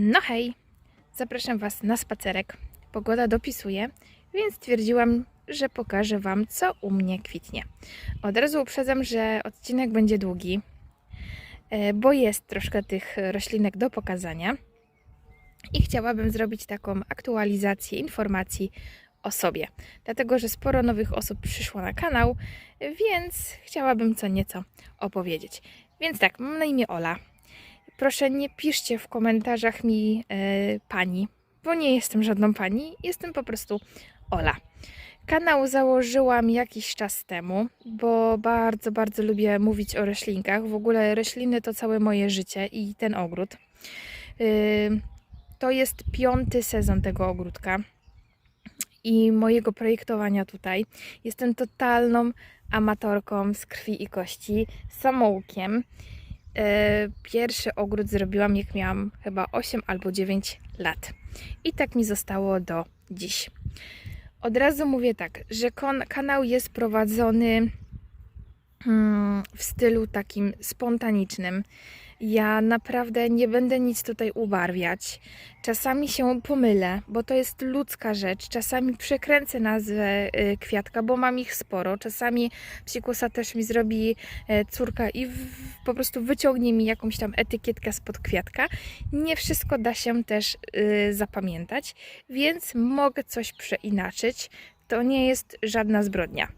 No hej, zapraszam Was na spacerek. Pogoda dopisuje, więc stwierdziłam, że pokażę Wam, co u mnie kwitnie. Od razu uprzedzam, że odcinek będzie długi, e, bo jest troszkę tych roślinek do pokazania i chciałabym zrobić taką aktualizację informacji o sobie, dlatego że sporo nowych osób przyszło na kanał, więc chciałabym co nieco opowiedzieć. Więc tak, mam na imię Ola. Proszę nie piszcie w komentarzach mi e, pani, bo nie jestem żadną pani, jestem po prostu Ola. Kanał założyłam jakiś czas temu, bo bardzo, bardzo lubię mówić o roślinkach. W ogóle rośliny to całe moje życie i ten ogród. Yy, to jest piąty sezon tego ogródka i mojego projektowania tutaj. Jestem totalną amatorką z krwi i kości, samoukiem. E, Pierwszy ogród zrobiłam, jak miałam chyba 8 albo 9 lat. I tak mi zostało do dziś. Od razu mówię tak, że kanał jest prowadzony w stylu takim spontanicznym. Ja naprawdę nie będę nic tutaj ubarwiać. Czasami się pomylę, bo to jest ludzka rzecz. Czasami przekręcę nazwę y, kwiatka, bo mam ich sporo. Czasami psikusa też mi zrobi e, córka i po prostu wyciągnie mi jakąś tam etykietkę spod kwiatka. Nie wszystko da się też y, zapamiętać, więc mogę coś przeinaczyć. To nie jest żadna zbrodnia.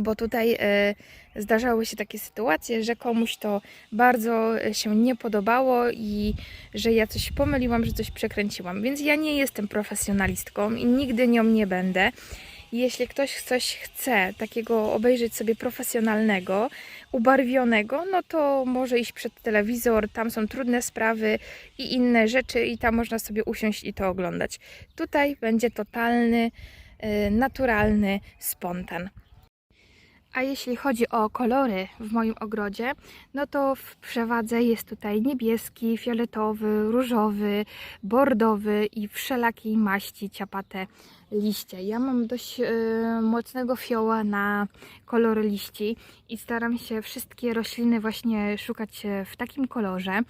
Bo tutaj e, zdarzały się takie sytuacje, że komuś to bardzo e, się nie podobało i że ja coś pomyliłam, że coś przekręciłam. Więc ja nie jestem profesjonalistką i nigdy nią nie będę. Jeśli ktoś coś chce takiego obejrzeć sobie profesjonalnego, ubarwionego, no to może iść przed telewizor, tam są trudne sprawy i inne rzeczy i tam można sobie usiąść i to oglądać. Tutaj będzie totalny, y, naturalny spontan. A jeśli chodzi o kolory w moim ogrodzie, no to w przewadze jest tutaj niebieski, fioletowy, różowy, bordowy i wszelakiej maści ciapate liście. Ja mam dość e, mocnego fioła na kolor liści i staram się wszystkie rośliny właśnie szukać e, w takim kolorze.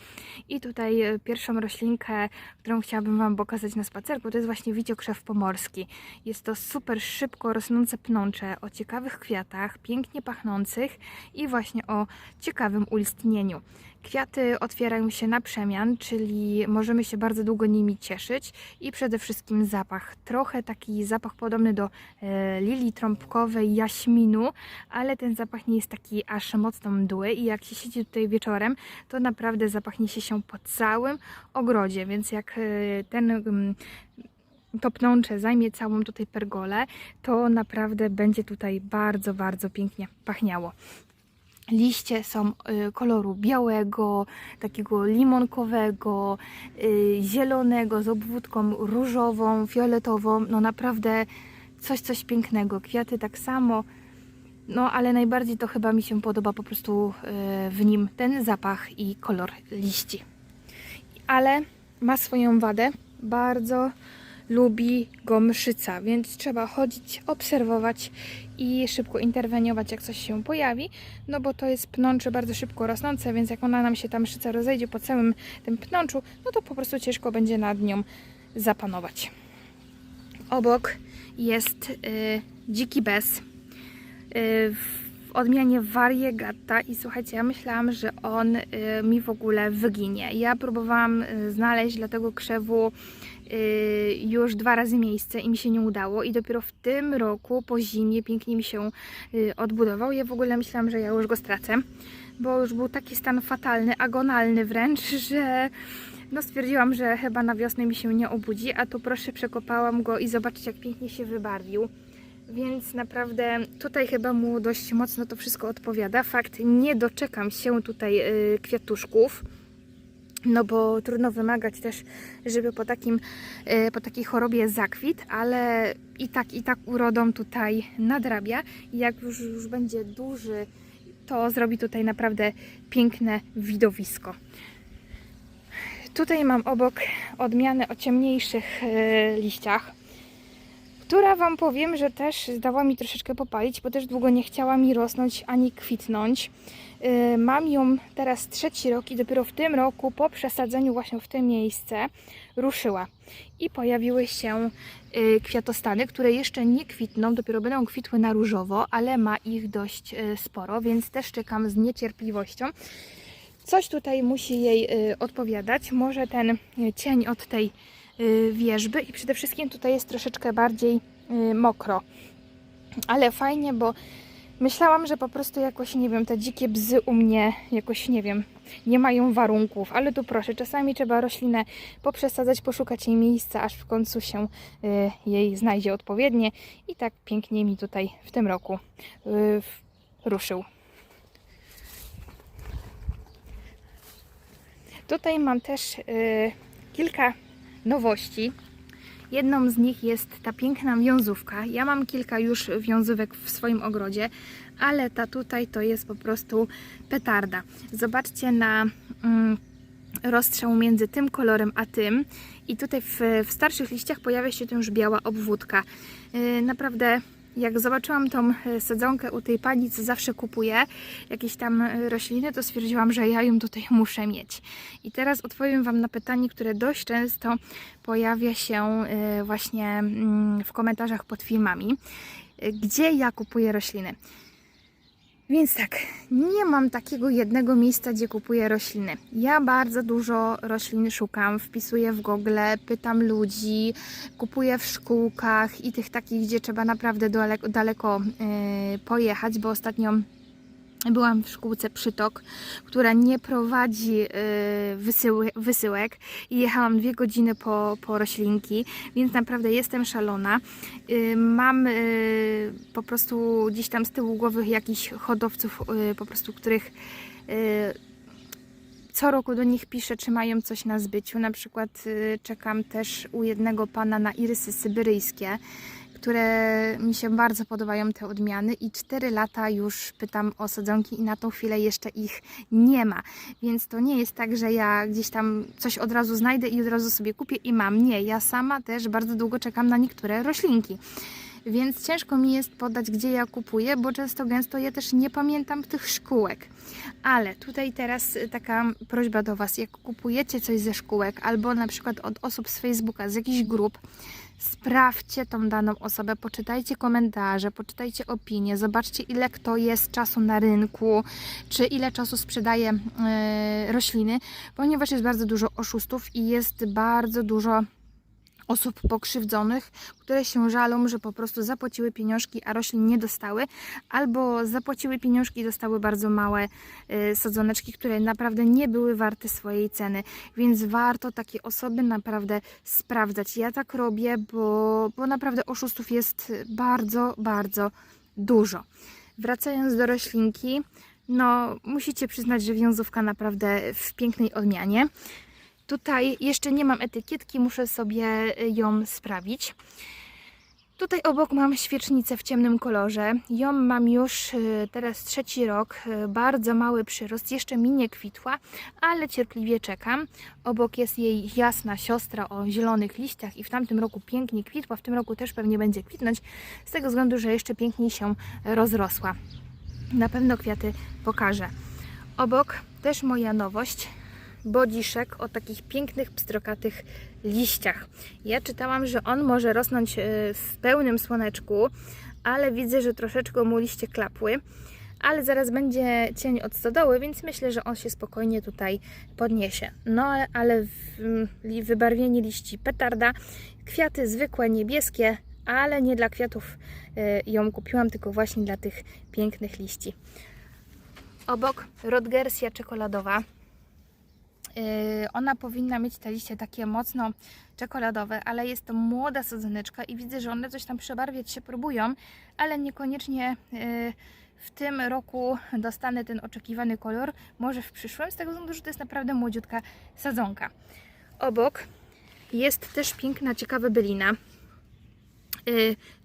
I tutaj e, pierwszą roślinkę, którą chciałabym Wam pokazać na spacerku, to jest właśnie wiciokrzew pomorski. Jest to super szybko rosnące pnącze o ciekawych kwiatach, pięknie pachnących i właśnie o ciekawym ulistnieniu. Kwiaty otwierają się na przemian, czyli możemy się bardzo długo nimi cieszyć i przede wszystkim zapach. Trochę taki zapach podobny do e, lilii trąbkowej, jaśminu, ale ten zapach nie jest taki aż mocno mdły i jak się siedzi tutaj wieczorem, to naprawdę zapach niesie się po całym ogrodzie, więc jak e, ten mm, to pnącze zajmie całą tutaj pergolę, to naprawdę będzie tutaj bardzo, bardzo pięknie pachniało. Liście są y, koloru białego, takiego limonkowego, y, zielonego z obwódką różową, fioletową. No naprawdę coś, coś pięknego. Kwiaty tak samo. No ale najbardziej to chyba mi się podoba po prostu y, w nim ten zapach i kolor liści. Ale ma swoją wadę. Bardzo lubi go mszyca, więc trzeba chodzić, obserwować i szybko interweniować, jak coś się pojawi, no bo to jest pnącze bardzo szybko rosnące, więc jak ona nam się ta mszyca rozejdzie po całym tym pnączu, no to po prostu ciężko będzie nad nią zapanować. Obok jest y, dziki bez y, w odmianie variegata i słuchajcie, ja myślałam, że on y, mi w ogóle wyginie. Ja próbowałam y, znaleźć dla tego krzewu już dwa razy miejsce i mi się nie udało i dopiero w tym roku po zimie pięknie mi się y, odbudował. Ja w ogóle myślałam, że ja już go stracę, bo już był taki stan fatalny, agonalny wręcz, że no stwierdziłam, że chyba na wiosnę mi się nie obudzi, a tu proszę przekopałam go i zobaczcie jak pięknie się wybarwił. Więc naprawdę tutaj chyba mu dość mocno to wszystko odpowiada. Fakt, nie doczekam się tutaj y, kwiatuszków. No bo trudno wymagać też, żeby po, takim, y, po takiej chorobie zakwit, ale i tak, i tak urodą tutaj nadrabia. Jak już, już będzie duży, to zrobi tutaj naprawdę piękne widowisko. Tutaj mam obok odmiany o ciemniejszych y, liściach, która Wam powiem, że też zdała mi troszeczkę popalić, bo też długo nie chciała mi rosnąć ani kwitnąć. Yy, Mam ją teraz trzeci rok i dopiero w tym roku, po przesadzeniu właśnie w to miejsce, ruszyła. I pojawiły się yy, kwiatostany, które jeszcze nie kwitną, dopiero będą kwitły na różowo, ale ma ich dość yy, sporo, więc też czekam z niecierpliwością. Coś tutaj musi jej y, odpowiadać. Może ten y, cień od tej y, wierzby i przede wszystkim tutaj jest troszeczkę bardziej y, mokro. Ale fajnie, bo myślałam, że po prostu jakoś, nie wiem, te dzikie bzy u mnie jakoś, nie wiem, nie mają warunków. Ale tu proszę, czasami trzeba roślinę poprzesadzać, poszukać jej miejsca, aż w końcu się y, jej znajdzie odpowiednie. I tak pięknie mi tutaj w tym roku y, ruszył. Tutaj mam też y, kilka nowości. Jedną z nich jest ta piękna wiązówka. Ja mam kilka już wiązówek w swoim ogrodzie, ale ta tutaj to jest po prostu petarda. Zobaczcie na mm, rozstrzał między tym kolorem a tym. I tutaj w, w starszych liściach pojawia się tu już biała obwódka. Y, naprawdę jak zobaczyłam tą y, sadzonkę u tej pani, co zawsze kupuję, jakieś tam y, rośliny, to stwierdziłam, że ja ją tutaj muszę mieć. I teraz odpowiem Wam na pytanie, które dość często pojawia się y, właśnie mm, w komentarzach pod filmami. Gdzie ja kupuję rośliny? Więc tak, nie mam takiego jednego miejsca, gdzie kupuję rośliny. Ja bardzo dużo roślin szukam, wpisuję w Google, pytam ludzi, kupuję w szkółkach i tych takich, gdzie trzeba naprawdę daleko, daleko yy, pojechać, bo ostatnio byłam w szkółce Przytok, która nie prowadzi wysyły, wysyłek i jechałam dwie godziny po, po roślinki, więc naprawdę jestem szalona. Yy, mam yy, po prostu gdzieś tam z tyłu głowy jakichś hodowców, po prostu których co roku do nich piszę, czy mają coś na zbyciu. Na przykład y, czekam też u jednego pana na irysy syberyjskie, które mi się bardzo podobają te odmiany i 4 lata już pytam o sadzonki i na tą chwilę jeszcze ich nie ma. Więc to nie jest tak, że ja gdzieś tam coś od razu znajdę i od razu sobie kupię i mam. Nie, ja sama też bardzo długo czekam na niektóre roślinki. Więc ciężko mi jest podać, gdzie ja kupuję, bo często gęsto ja też nie pamiętam tych szkółek. Ale tutaj teraz y, taka prośba do Was, jak kupujecie coś ze szkółek albo na przykład od osób z Facebooka, z jakichś grup, sprawdźcie tą daną osobę, poczytajcie komentarze, poczytajcie opinie, zobaczcie ile kto jest czasu na rynku, czy ile czasu sprzedaje e, rośliny, ponieważ jest bardzo dużo oszustów i jest bardzo dużo osób pokrzywdzonych, które się żalą, że po prostu zapłaciły pieniążki, a roślin nie dostały, albo zapłaciły pieniążki i dostały bardzo małe y, sadzoneczki, które naprawdę nie były warte swojej ceny, więc warto takie osoby naprawdę sprawdzać. Ja tak robię, bo, bo naprawdę oszustów jest bardzo, bardzo dużo. Wracając do roślinki, no musicie przyznać, że wiązówka naprawdę w pięknej odmianie. Tutaj jeszcze nie mam etykietki, muszę sobie ją sprawić. Tutaj obok mam świecznicę w ciemnym kolorze. Ją mam już y, teraz trzeci rok. y, Bardzo mały przyrost, jeszcze mi nie kwitła, ale cierpliwie czekam. Obok jest jej jasna siostra o zielonych liściach i w tamtym roku pięknie kwitła, w tym roku też pewnie będzie kwitnąć, z tego względu, że jeszcze piękniej się rozrosła. Na pewno kwiaty pokażę. Obok też moja nowość, bodziszek o takich pięknych, pstrokatych liściach. Ja czytałam, że on może rosnąć e, w pełnym słoneczku, ale widzę, że troszeczkę mu liście klapły. Ale zaraz będzie cień od stodoły, więc myślę, że on się spokojnie tutaj podniesie. No ale- wybarwienie liści petarda, kwiaty zwykłe, niebieskie, ale nie dla kwiatów e, ją kupiłam, tylko właśnie dla tych pięknych liści. Obok Rodgersia czekoladowa. Yy, ona powinna mieć te liście takie mocno czekoladowe, ale jest to młoda sadzoneczka i widzę, że one coś tam przebarwiać się próbują, ale niekoniecznie yy, w tym roku dostanę ten oczekiwany kolor, może w przyszłym, z tego względu, że to jest naprawdę młodziutka sadzonka. Obok jest też piękna, ciekawa bylina.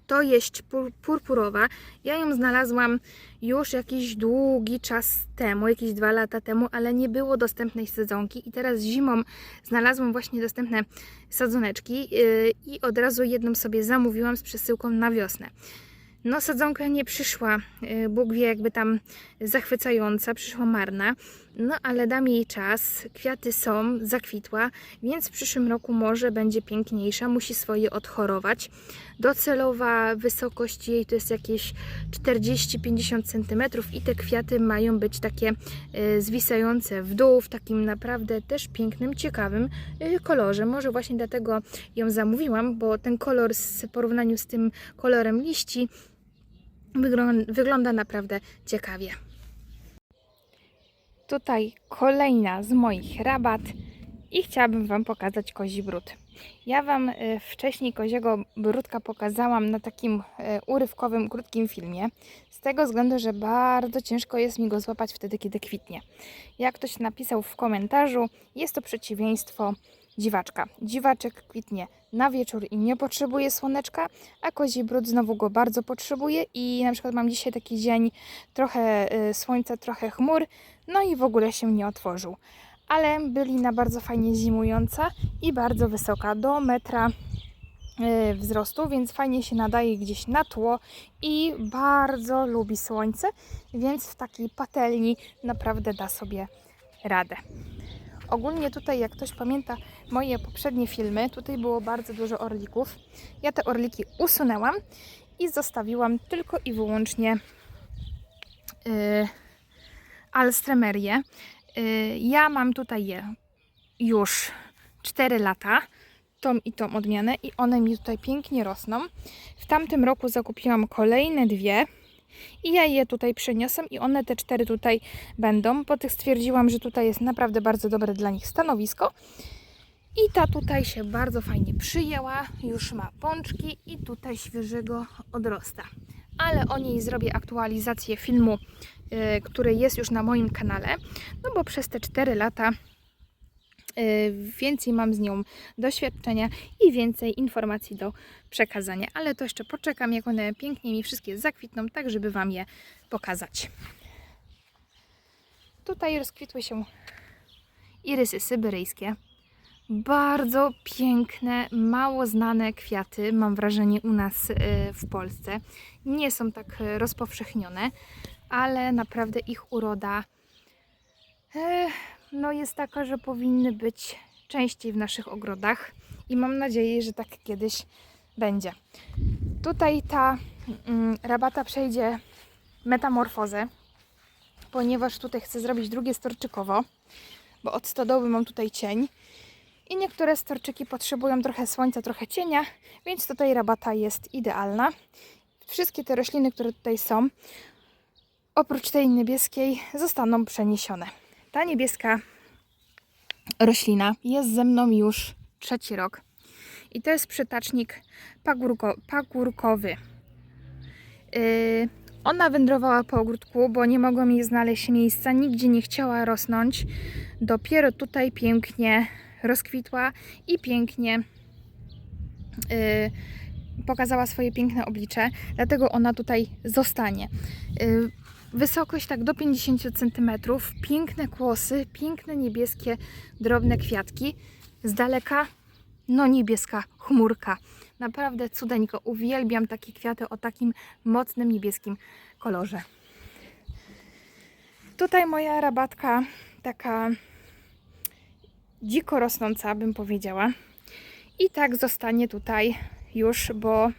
To jest pur purpurowa. Ja ją znalazłam już jakiś długi czas temu, jakieś dwa lata temu, ale nie było dostępnej sadzonki i teraz zimą znalazłam właśnie dostępne sadzoneczki yy, i od razu jedną sobie zamówiłam z przesyłką na wiosnę. No sadzonka nie przyszła, yy, Bóg wie jakby tam zachwycająca, przyszła marna, no ale dam jej czas, kwiaty są, zakwitła, więc w przyszłym roku może będzie piękniejsza, musi swoje odchorować. Docelowa wysokość jej to jest jakieś 40-50 cm i te kwiaty mają być takie e, zwisające w dół, w takim naprawdę też pięknym, ciekawym e, kolorze. Może właśnie dlatego ją zamówiłam, bo ten kolor w porównaniu z tym kolorem liści wygląda, wygląda naprawdę ciekawie. Tutaj kolejna z moich rabat i chciałabym Wam pokazać kozi brud. Ja Wam e, wcześniej koziego brudka pokazałam na takim e, urywkowym, krótkim filmie, z tego względu, że bardzo ciężko jest mi go złapać wtedy, kiedy kwitnie. Jak ktoś napisał w komentarzu, jest to przeciwieństwo dziwaczka. Dziwaczek kwitnie na wieczór i nie potrzebuje słoneczka, a kozi brud znowu go bardzo potrzebuje i na przykład mam dzisiaj taki dzień, trochę e, słońca, trochę chmur, no i w ogóle się nie otworzył ale bylina bardzo fajnie zimująca i bardzo wysoka, do metra y, wzrostu, więc fajnie się nadaje gdzieś na tło i bardzo lubi słońce, więc w takiej patelni naprawdę da sobie radę. Ogólnie tutaj, jak ktoś pamięta moje poprzednie filmy, tutaj było bardzo dużo orlików. Ja te orliki usunęłam i zostawiłam tylko i wyłącznie yy, alstremerię. Y, Ja mam tutaj je już 4 lata, tą i tą odmianę i one mi tutaj pięknie rosną. W tamtym roku zakupiłam kolejne dwie i ja je tutaj przeniosę i one te cztery tutaj będą, bo tych stwierdziłam, że tutaj jest naprawdę bardzo dobre dla nich stanowisko. I ta tutaj się bardzo fajnie przyjęła, już ma pączki i tutaj świeżego odrosta. Ale o niej zrobię aktualizację filmu który jest już na moim kanale, no bo przez te 4 lata y, więcej mam z nią doświadczenia i więcej informacji do przekazania, ale to jeszcze poczekam, jak one pięknie mi wszystkie zakwitną, tak żeby Wam je pokazać. Tutaj rozkwitły się irysy syberyjskie. Bardzo piękne, mało znane kwiaty, mam wrażenie, u nas y, w Polsce. Nie są tak y, rozpowszechnione, ale naprawdę ich uroda e, no jest taka, że powinny być częściej w naszych ogrodach i mam nadzieję, że tak kiedyś będzie. Tutaj ta mm, rabata przejdzie metamorfozę, ponieważ tutaj chcę zrobić drugie storczykowo, bo od stodoły mam tutaj cień i niektóre storczyki potrzebują trochę słońca, trochę cienia, więc tutaj rabata jest idealna. Wszystkie te rośliny, które tutaj są, oprócz tej niebieskiej zostaną przeniesione. Ta niebieska roślina jest ze mną już trzeci rok i to jest przytacznik pagórko, pagórkowy. Yy, ona wędrowała po ogródku, bo nie mogłam jej znaleźć miejsca, nigdzie nie chciała rosnąć. Dopiero tutaj pięknie rozkwitła i pięknie yy, pokazała swoje piękne oblicze, dlatego ona tutaj zostanie. Yy, Wysokość tak do 50 cm, piękne kłosy, piękne niebieskie, drobne kwiatki. Z daleka, no niebieska chmurka. Naprawdę cudeńko. Uwielbiam takie kwiaty o takim mocnym niebieskim kolorze. Tutaj moja rabatka, taka dziko rosnąca, bym powiedziała. I tak zostanie tutaj już, bo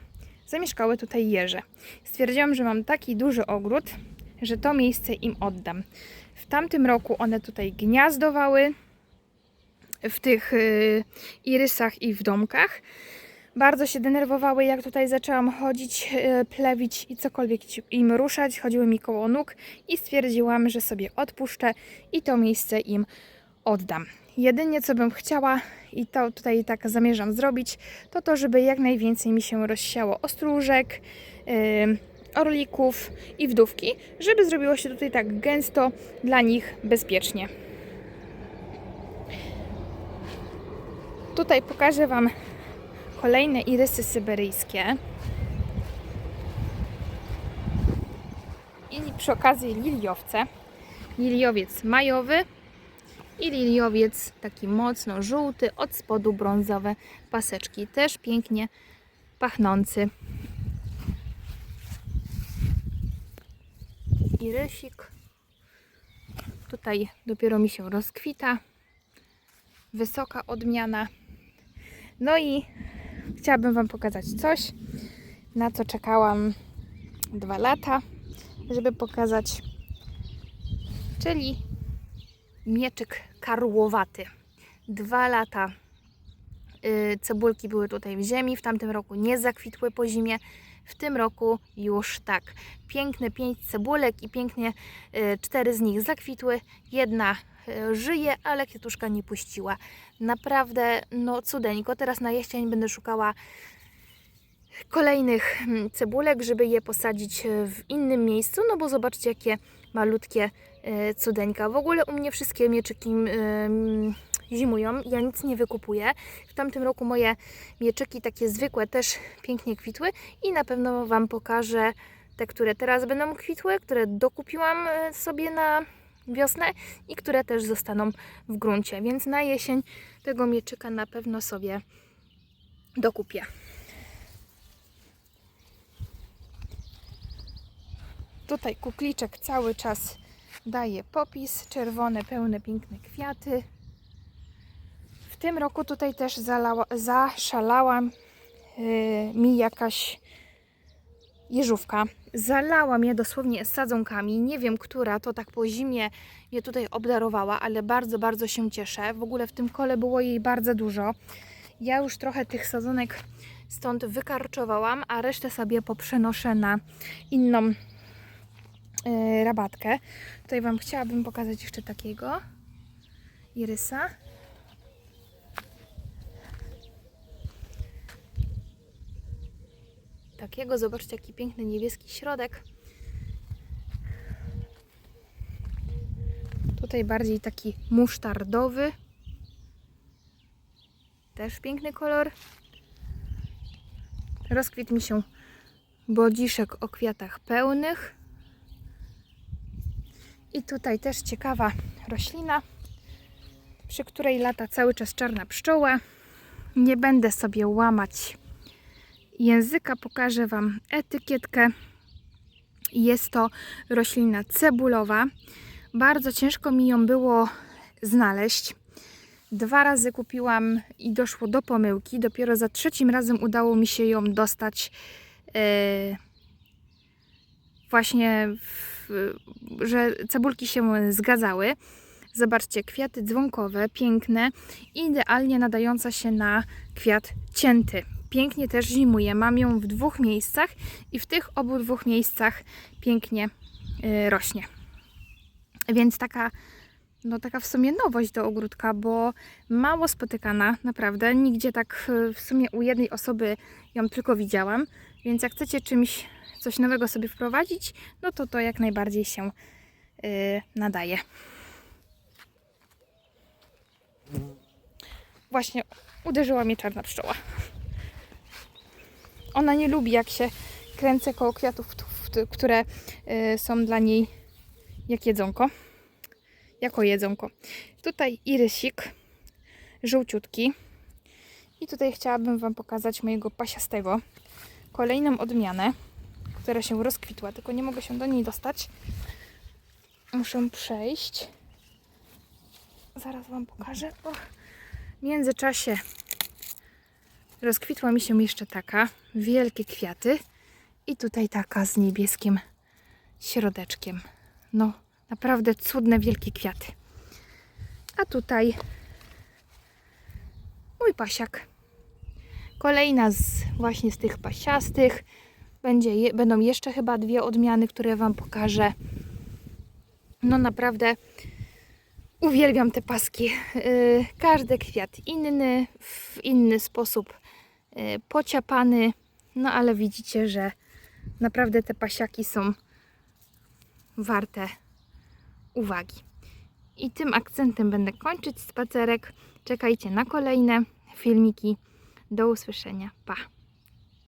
zamieszkały tutaj jeże. Stwierdziłam, że mam taki duży ogród, że to miejsce im oddam. W tamtym roku one tutaj gniazdowały w tych y, irysach i w domkach. Bardzo się denerwowały, jak tutaj zaczęłam chodzić, y, plewić i cokolwiek im ruszać. Chodziły mi koło nóg i stwierdziłam, że sobie odpuszczę i to miejsce im oddam. Jedynie co bym chciała i to tutaj tak zamierzam zrobić, to to, żeby jak najwięcej mi się rozsiało ostróżek, yy, orlików i wdówki, żeby zrobiło się tutaj tak gęsto, dla nich bezpiecznie. Tutaj pokażę Wam kolejne irysy syberyjskie. I przy okazji liliowce. Liliowiec majowy i liliowiec taki mocno żółty, od spodu brązowe paseczki. Też pięknie pachnący. I rysik. Tutaj dopiero mi się rozkwita. Wysoka odmiana. No i chciałabym Wam pokazać coś, na co czekałam dwa lata, żeby pokazać, czyli mieczyk karłowaty. Dwa lata cebulki były tutaj w ziemi, w tamtym roku nie zakwitły po zimie, w tym roku już tak. Piękne pięć cebulek i pięknie y, cztery z nich zakwitły, jedna y, żyje, ale kwiatuszka nie puściła. Naprawdę, no cudeńko. Teraz na jesień będę szukała kolejnych mm, cebulek, żeby je posadzić w innym miejscu, no bo zobaczcie jakie malutkie cudeńka. W ogóle u mnie wszystkie mieczyki zimują, ja nic nie wykupuję. W tamtym roku moje mieczyki takie zwykłe też pięknie kwitły i na pewno Wam pokażę te, które teraz będą kwitły, które dokupiłam e, sobie na wiosnę i które też zostaną w gruncie, więc na jesień tego mieczyka na pewno sobie dokupię. Tutaj kukliczek cały czas daje popis, czerwone, pełne, piękne kwiaty. Tym roku tutaj też zalała, zaszalałam yy, mi jakaś jeżówka. Zalałam je dosłownie sadzonkami. Nie wiem, która to tak po zimie mnie tutaj obdarowała, ale bardzo, bardzo się cieszę. W ogóle w tym kole było jej bardzo dużo. Ja już trochę tych sadzonek stąd wykarczowałam, a resztę sobie poprzenoszę na inną yy, rabatkę. Tutaj Wam chciałabym pokazać jeszcze takiego irysa. Takiego, zobaczcie jaki piękny niebieski środek. Tutaj bardziej taki musztardowy. Też piękny kolor. Rozkwit mi się bodziszek o kwiatach pełnych. I tutaj też ciekawa roślina, przy której lata cały czas czarna pszczoła. Nie będę sobie łamać języka, pokażę Wam etykietkę. Jest to roślina cebulowa. Bardzo ciężko mi ją było znaleźć. Dwa razy kupiłam i doszło do pomyłki. Dopiero za trzecim razem udało mi się ją dostać e, właśnie, w, że cebulki się zgadzały. Zobaczcie, kwiaty dzwonkowe, piękne, idealnie nadająca się na kwiat cięty. Pięknie też zimuje. Mam ją w dwóch miejscach i w tych obu dwóch miejscach pięknie y, rośnie. Więc taka, no taka w sumie nowość do ogródka, bo mało spotykana, naprawdę. Nigdzie tak y, w sumie u jednej osoby ją tylko widziałam. Więc jak chcecie czymś coś nowego sobie wprowadzić, no to to jak najbardziej się y, nadaje. Właśnie uderzyła mnie czarna pszczoła. Ona nie lubi, jak się kręcę koło kwiatów, które y, są dla niej jak jedzonko. Jako jedzonko. Tutaj irysik, żółciutki. I tutaj chciałabym Wam pokazać mojego pasiastego. Kolejną odmianę, która się rozkwitła, tylko nie mogę się do niej dostać. Muszę przejść. Zaraz Wam pokażę. O, w międzyczasie rozkwitła mi się jeszcze taka. Wielkie kwiaty. I tutaj taka z niebieskim środeczkiem. No, naprawdę cudne, wielkie kwiaty. A tutaj mój pasiak. Kolejna z właśnie z tych pasiastych. Będzie, będą jeszcze chyba dwie odmiany, które Wam pokażę. No naprawdę uwielbiam te paski. Yy, każdy kwiat inny, w inny sposób pociapany. No ale widzicie, że naprawdę te pasiaki są warte uwagi. I tym akcentem będę kończyć spacerek. Czekajcie na kolejne filmiki. Do usłyszenia. Pa!